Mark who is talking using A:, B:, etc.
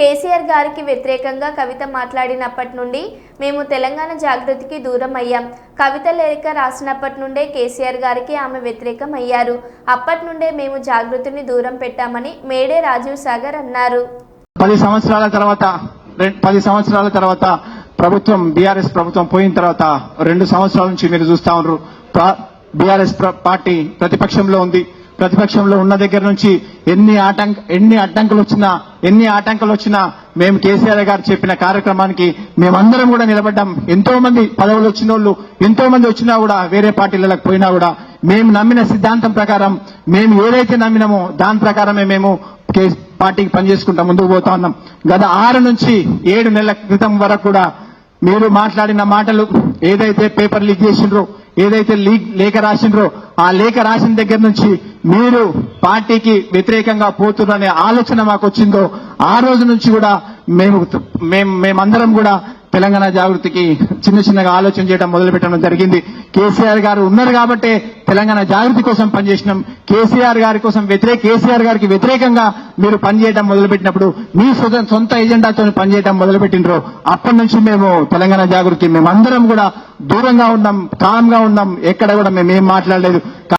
A: కేసీఆర్ గారికి వ్యతిరేకంగా కవిత మాట్లాడినప్పటి నుండి మేము తెలంగాణ జాగృతికి దూరం అయ్యాం. కవిత లేఖ రాసినప్పటి నుండే కేసీఆర్ గారికి ఆమె వ్యతిరేకం అయ్యారు. అప్పటి నుండే మేము జాగృతిని దూరం పెట్టామని మేడే రాజీవ్ సాగర్ అన్నారు.
B: పది సంవత్సరాల తర్వాత పది సంవత్సరాల తర్వాత ప్రభుత్వం బీఆర్ఎస్ ప్రభుత్వం పోయిన తర్వాత రెండు సంవత్సరాల నుంచి మీరు చూస్తా ఉన్నారు. బీఆర్ఎస్ పార్టీ ప్రతిపక్షంలో ఉంది. ప్రతిపక్షంలో ఉన్న దగ్గర నుంచి ఎన్ని ఆటంక ఎన్ని అడ్డంకులు వచ్చినా ఎన్ని ఆటంకాలు వచ్చినా మేము కేసీఆర్ గారు చెప్పిన కార్యక్రమానికి మేమందరం కూడా నిలబడ్డాం. ఎంతో మంది పదవులు వచ్చిన వాళ్ళు ఎంతో మంది వచ్చినా కూడా వేరే పార్టీలకు పోయినా కూడా మేము నమ్మిన సిద్ధాంతం ప్రకారం మేము ఏదైతే నమ్మినామో దాని ప్రకారమే మేము కే- పార్టీకి పనిచేసుకుంటా ముందుకు పోతా ఉన్నాం. గత ఆరు నుంచి ఏడు నెలల క్రితం వరకు కూడా మీరు మాట్లాడిన మాటలు ఏదైతే పేపర్ లీక్ చేసిండ్రో ఏదైతే లీక్ లేఖ రాసిండ్రో ఆ లేఖ రాసిన దగ్గర నుంచి మీరు పార్టీకి వ్యతిరేకంగా పోతున్నారనే ఆలోచన మాకు వచ్చిందో ఆ రోజు నుంచి కూడా మేము మేము మేమందరం కూడా తెలంగాణ జాగృతికి చిన్న చిన్నగా ఆలోచన చేయడం మొదలు పెట్టడం జరిగింది. కేసీఆర్ గారు ఉన్నారు కాబట్టే తెలంగాణ జాగృతి కోసం పనిచేసినాం. కేసీఆర్ గారి కోసం వ్యతిరేక కేసీఆర్ గారికి వ్యతిరేకంగా మీరు పనిచేయడం మొదలుపెట్టినప్పుడు మీ సొంత సొంత ఎజెండాతో పనిచేయడం మొదలుపెట్టినరు అప్పటి నుంచి మేము తెలంగాణ జాగృతి మేమందరం కూడా దూరంగా ఉన్నాం కామ్గా ఉన్నాం. ఎక్కడ కూడా మేము ఏం మాట్లాడలేదు.